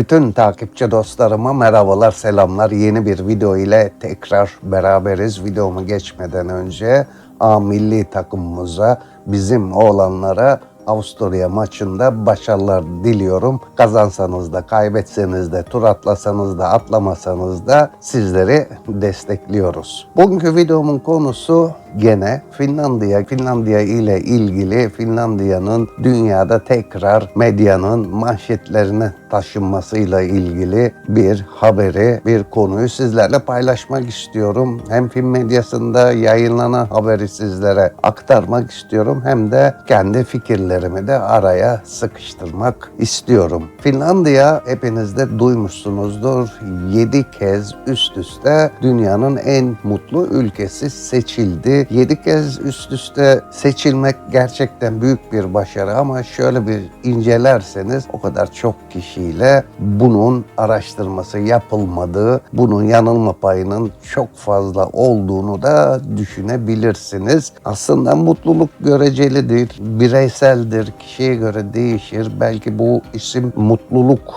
Bütün takipçi dostlarıma merhabalar, selamlar. Yeni bir video ile tekrar beraberiz. Videomu geçmeden önce A milli takımımıza, bizim oğlanlara Avusturya maçında başarılar diliyorum. Kazansanız da, kaybetseniz de, tur atlasanız da, atlamasanız da sizleri destekliyoruz. Bugünkü videomun konusu gene Finlandiya. Finlandiya ile ilgili Finlandiya'nın dünyada tekrar medyanın manşetlerine taşınmasıyla ilgili bir haberi, bir konuyu sizlerle paylaşmak istiyorum. Hem film medyasında yayınlanan haberi sizlere aktarmak istiyorum hem de kendi fikirlerimi de araya sıkıştırmak istiyorum. Finlandiya hepiniz de duymuşsunuzdur. 7 kez üst üste dünyanın en mutlu ülkesi seçildi. 7 kez üst üste seçilmek gerçekten büyük bir başarı ama şöyle bir incelerseniz o kadar çok kişiyle bunun araştırması yapılmadığı, bunun yanılma payının çok fazla olduğunu da düşünebilirsiniz. Aslında mutluluk görecelidir, bireyseldir, kişiye göre değişir. Belki bu isim mutluluk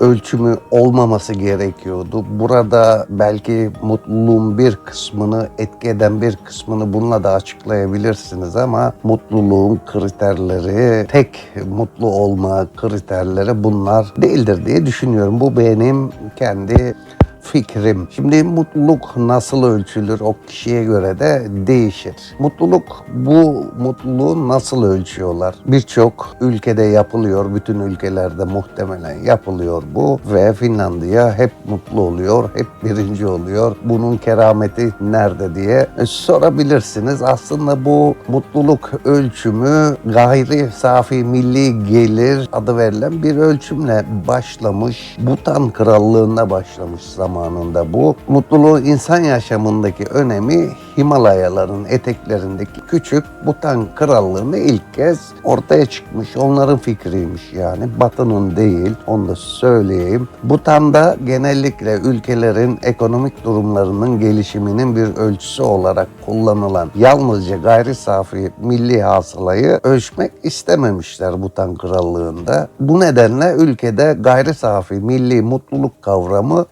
ölçümü olmaması gerekiyordu. Burada belki mutluluğun bir kısmını etki eden bir kısmını bununla da açıklayabilirsiniz ama mutluluğun kriterleri, tek mutlu olma kriterleri bunlar değildir diye düşünüyorum. Bu benim kendi fikrim. Şimdi mutluluk nasıl ölçülür o kişiye göre de değişir. Mutluluk bu mutluluğu nasıl ölçüyorlar? Birçok ülkede yapılıyor. Bütün ülkelerde muhtemelen yapılıyor bu ve Finlandiya hep mutlu oluyor. Hep birinci oluyor. Bunun kerameti nerede diye sorabilirsiniz. Aslında bu mutluluk ölçümü gayri safi milli gelir adı verilen bir ölçümle başlamış. Butan Krallığı'nda başlamış zamanında bu. Mutluluğun insan yaşamındaki önemi Himalayaların eteklerindeki küçük Butan Krallığı'nda ilk kez ortaya çıkmış. Onların fikriymiş yani. Batı'nın değil. Onu da söyleyeyim. Butan'da genellikle ülkelerin ekonomik durumlarının gelişiminin bir ölçüsü olarak kullanılan yalnızca gayri safi milli hasılayı ölçmek istememişler Butan Krallığı'nda. Bu nedenle ülkede gayri safi milli mutluluk kavramı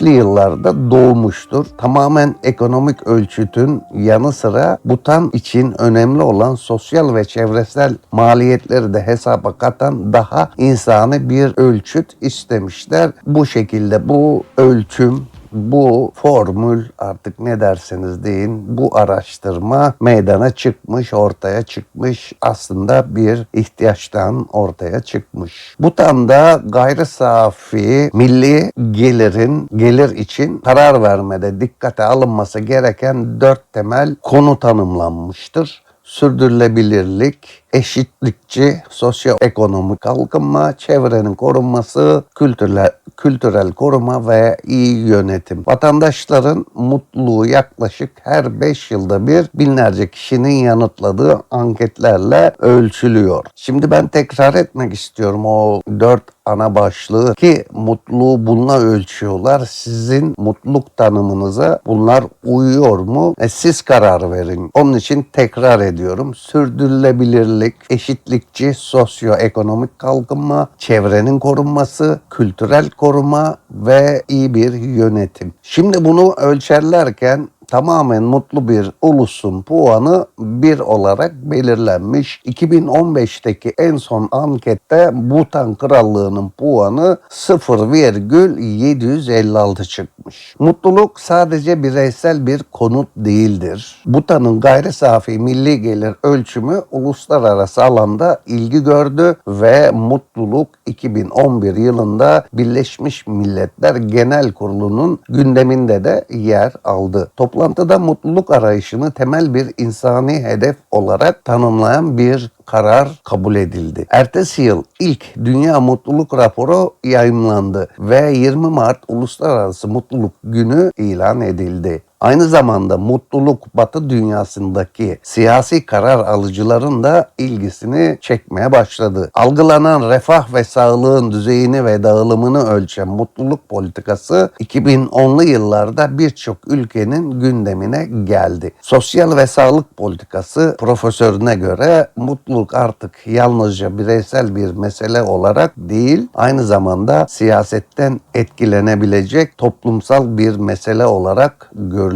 70'li yıllarda doğmuştur. Tamamen ekonomik ölçütün yanı sıra Butan için önemli olan sosyal ve çevresel maliyetleri de hesaba katan daha insani bir ölçüt istemişler. Bu şekilde bu ölçüm bu formül artık ne derseniz deyin bu araştırma meydana çıkmış, ortaya çıkmış. Aslında bir ihtiyaçtan ortaya çıkmış. Butan'da gayri safi milli gelirin gelir için karar vermede dikkate alınması gereken dört temel konu tanımlanmıştır sürdürülebilirlik, eşitlikçi, sosyoekonomik kalkınma, çevrenin korunması, kültürel, kültürel koruma ve iyi yönetim. Vatandaşların mutluluğu yaklaşık her 5 yılda bir binlerce kişinin yanıtladığı anketlerle ölçülüyor. Şimdi ben tekrar etmek istiyorum o 4 ana başlığı ki mutluluğu bununla ölçüyorlar. Sizin mutluluk tanımınıza bunlar uyuyor mu? E, siz karar verin. Onun için tekrar ediyorum. Sürdürülebilirlik, eşitlikçi, sosyoekonomik kalkınma, çevrenin korunması, kültürel koruma ve iyi bir yönetim. Şimdi bunu ölçerlerken tamamen mutlu bir ulusun puanı 1 olarak belirlenmiş. 2015'teki en son ankette Butan Krallığı'nın puanı 0,756 çıkmış. Mutluluk sadece bireysel bir konut değildir. Butan'ın gayri safi milli gelir ölçümü uluslararası alanda ilgi gördü ve mutluluk 2011 yılında Birleşmiş Milletler Genel Kurulu'nun gündeminde de yer aldı. Toplantıda mutluluk arayışını temel bir insani hedef olarak tanımlayan bir karar kabul edildi. Ertesi yıl ilk Dünya Mutluluk Raporu yayımlandı ve 20 Mart Uluslararası Mutluluk Günü ilan edildi. Aynı zamanda mutluluk Batı dünyasındaki siyasi karar alıcıların da ilgisini çekmeye başladı. Algılanan refah ve sağlığın düzeyini ve dağılımını ölçen mutluluk politikası 2010'lu yıllarda birçok ülkenin gündemine geldi. Sosyal ve sağlık politikası profesörüne göre mutluluk artık yalnızca bireysel bir mesele olarak değil, aynı zamanda siyasetten etkilenebilecek toplumsal bir mesele olarak görülüyor.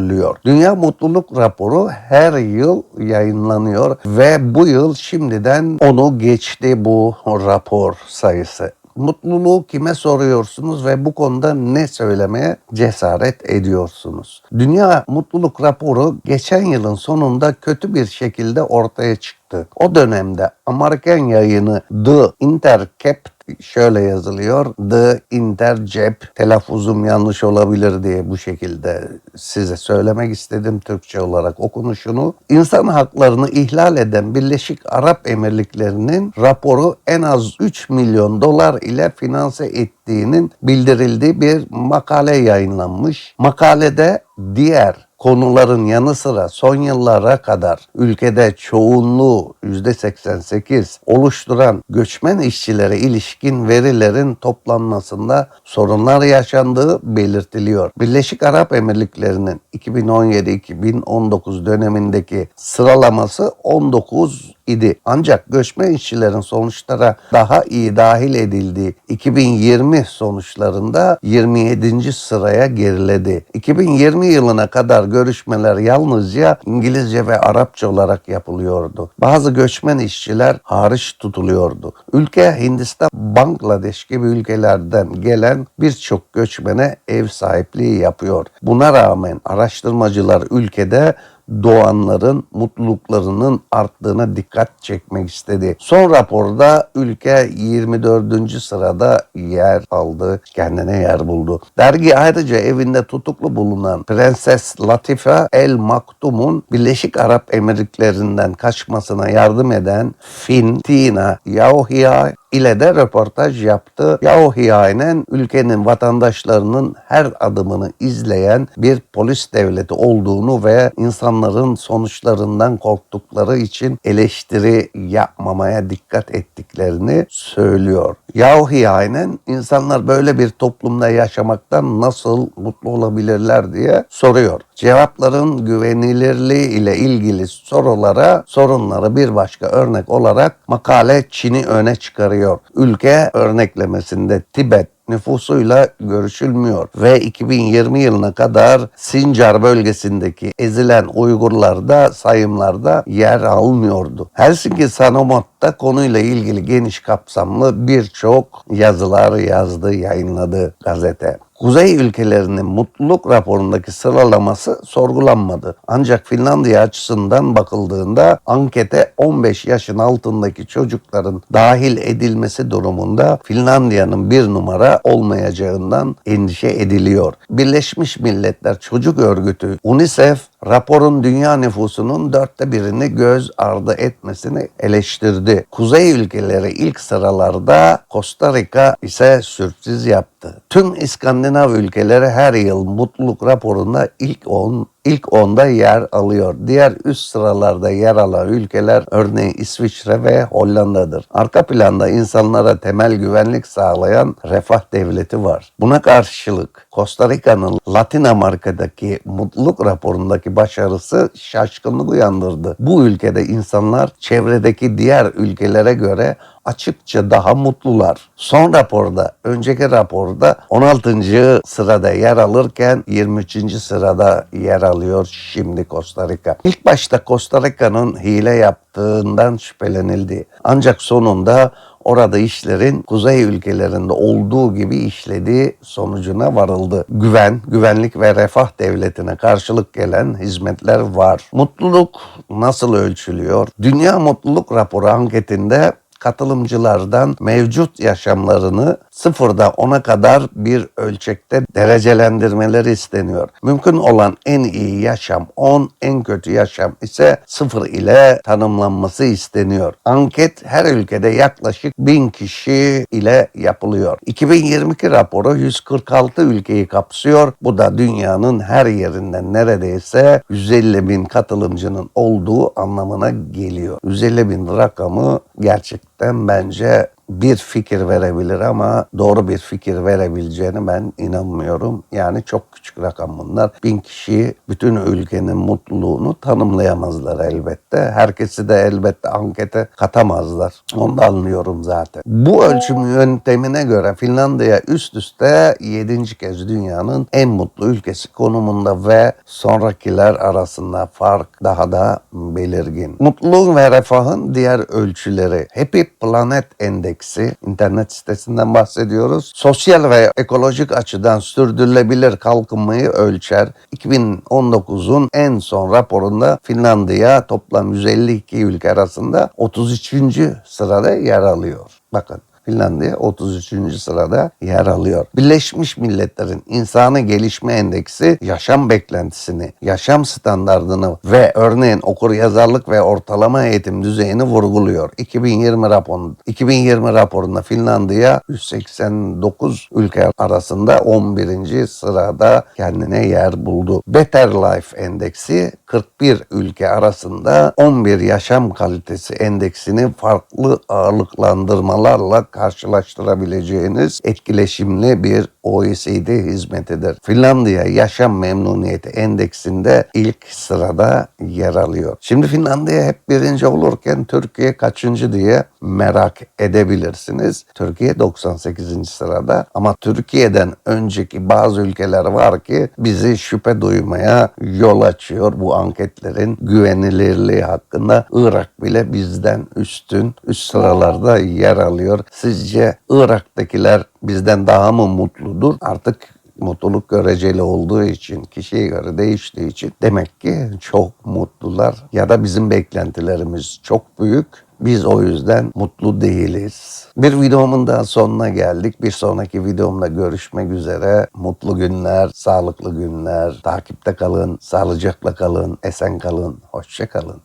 Dünya Mutluluk Raporu her yıl yayınlanıyor ve bu yıl şimdiden onu geçti bu rapor sayısı. Mutluluğu kime soruyorsunuz ve bu konuda ne söylemeye cesaret ediyorsunuz? Dünya Mutluluk Raporu geçen yılın sonunda kötü bir şekilde ortaya çıktı. O dönemde Amerikan yayını The Intercept şöyle yazılıyor. The Intercep telaffuzum yanlış olabilir diye bu şekilde size söylemek istedim Türkçe olarak okunuşunu. İnsan haklarını ihlal eden Birleşik Arap Emirlikleri'nin raporu en az 3 milyon dolar ile finanse ettiğinin bildirildiği bir makale yayınlanmış. Makalede diğer konuların yanı sıra son yıllara kadar ülkede çoğunluğu %88 oluşturan göçmen işçilere ilişkin verilerin toplanmasında sorunlar yaşandığı belirtiliyor. Birleşik Arap Emirlikleri'nin 2017-2019 dönemindeki sıralaması 19 idi. Ancak göçmen işçilerin sonuçlara daha iyi dahil edildiği 2020 sonuçlarında 27. sıraya geriledi. 2020 yılına kadar görüşmeler yalnızca İngilizce ve Arapça olarak yapılıyordu. Bazı göçmen işçiler hariç tutuluyordu. Ülke Hindistan, Bangladeş gibi ülkelerden gelen birçok göçmene ev sahipliği yapıyor. Buna rağmen araştırmacılar ülkede doğanların mutluluklarının arttığına dikkat çekmek istedi. Son raporda ülke 24. sırada yer aldı, kendine yer buldu. Dergi ayrıca evinde tutuklu bulunan Prenses Latife El Maktum'un Birleşik Arap Emirlikleri'nden kaçmasına yardım eden Fin Tina Yahya ile de röportaj yaptı. Yahya'nın ülkenin vatandaşlarının her adımını izleyen bir polis devleti olduğunu ve insanların sonuçlarından korktukları için eleştiri yapmamaya dikkat ettiklerini söylüyor. Yahya'nın insanlar böyle bir toplumda yaşamaktan nasıl mutlu olabilirler diye soruyor. Cevapların güvenilirliği ile ilgili sorulara sorunları bir başka örnek olarak makale Çin'i öne çıkarıyor. Ülke örneklemesinde Tibet nüfusuyla görüşülmüyor ve 2020 yılına kadar Sincar bölgesindeki ezilen Uygurlar da sayımlarda yer almıyordu. Helsinki Sanomat'ta konuyla ilgili geniş kapsamlı birçok yazılar yazdı, yayınladı gazete. Kuzey ülkelerinin mutluluk raporundaki sıralaması sorgulanmadı. Ancak Finlandiya açısından bakıldığında ankete 15 yaşın altındaki çocukların dahil edilmesi durumunda Finlandiya'nın bir numara olmayacağından endişe ediliyor. Birleşmiş Milletler Çocuk Örgütü UNICEF raporun dünya nüfusunun dörtte birini göz ardı etmesini eleştirdi. Kuzey ülkeleri ilk sıralarda Costa Rica ise sürpriz yaptı. Tüm İskandinav ülkeleri her yıl mutluluk raporunda ilk 10 ilk onda yer alıyor. Diğer üst sıralarda yer alan ülkeler örneğin İsviçre ve Hollanda'dır. Arka planda insanlara temel güvenlik sağlayan refah devleti var. Buna karşılık Costa Rica'nın Latin Amerika'daki mutluluk raporundaki başarısı şaşkınlık uyandırdı. Bu ülkede insanlar çevredeki diğer ülkelere göre açıkça daha mutlular. Son raporda, önceki raporda 16. sırada yer alırken 23. sırada yer alıyor şimdi Costa Rica. İlk başta Costa Rica'nın hile yaptığından şüphelenildi. Ancak sonunda orada işlerin kuzey ülkelerinde olduğu gibi işlediği sonucuna varıldı. Güven, güvenlik ve refah devletine karşılık gelen hizmetler var. Mutluluk nasıl ölçülüyor? Dünya Mutluluk Raporu anketinde katılımcılardan mevcut yaşamlarını sıfırda ona kadar bir ölçekte derecelendirmeleri isteniyor. Mümkün olan en iyi yaşam 10, en kötü yaşam ise 0 ile tanımlanması isteniyor. Anket her ülkede yaklaşık 1000 kişi ile yapılıyor. 2022 raporu 146 ülkeyi kapsıyor. Bu da dünyanın her yerinden neredeyse 150 bin katılımcının olduğu anlamına geliyor. 150 bin rakamı gerçekten bence bir fikir verebilir ama doğru bir fikir verebileceğini ben inanmıyorum. Yani çok küçük rakam bunlar. Bin kişi bütün ülkenin mutluluğunu tanımlayamazlar elbette. Herkesi de elbette ankete katamazlar. Onu da anlıyorum zaten. Bu ölçüm yöntemine göre Finlandiya üst üste 7. kez dünyanın en mutlu ülkesi konumunda ve sonrakiler arasında fark daha da belirgin. Mutluluğun ve refahın diğer ölçüleri Happy Planet Endeksi internet sitesinden bahsediyoruz. Sosyal ve ekolojik açıdan sürdürülebilir kalkınmayı ölçer. 2019'un en son raporunda Finlandiya toplam 152 ülke arasında 33. sırada yer alıyor. Bakın Finlandiya 33. sırada yer alıyor. Birleşmiş Milletler'in İnsani Gelişme Endeksi yaşam beklentisini, yaşam standardını ve örneğin okuryazarlık ve ortalama eğitim düzeyini vurguluyor. 2020 raporunda, 2020 raporunda Finlandiya 189 ülke arasında 11. sırada kendine yer buldu. Better Life Endeksi 41 ülke arasında 11 yaşam kalitesi endeksini farklı ağırlıklandırmalarla karşılaştırabileceğiniz etkileşimli bir OECD hizmetidir. Finlandiya Yaşam Memnuniyeti Endeksinde ilk sırada yer alıyor. Şimdi Finlandiya hep birinci olurken Türkiye kaçıncı diye merak edebilirsiniz. Türkiye 98. sırada ama Türkiye'den önceki bazı ülkeler var ki bizi şüphe duymaya yol açıyor bu anketlerin güvenilirliği hakkında. Irak bile bizden üstün üst sıralarda yer alıyor. Sizce Irak'takiler bizden daha mı mutludur? Artık mutluluk göreceli olduğu için, kişiye göre değiştiği için demek ki çok mutlular ya da bizim beklentilerimiz çok büyük. Biz o yüzden mutlu değiliz. Bir videomun daha sonuna geldik. Bir sonraki videomda görüşmek üzere. Mutlu günler, sağlıklı günler. Takipte kalın, sağlıcakla kalın, esen kalın, hoşça kalın.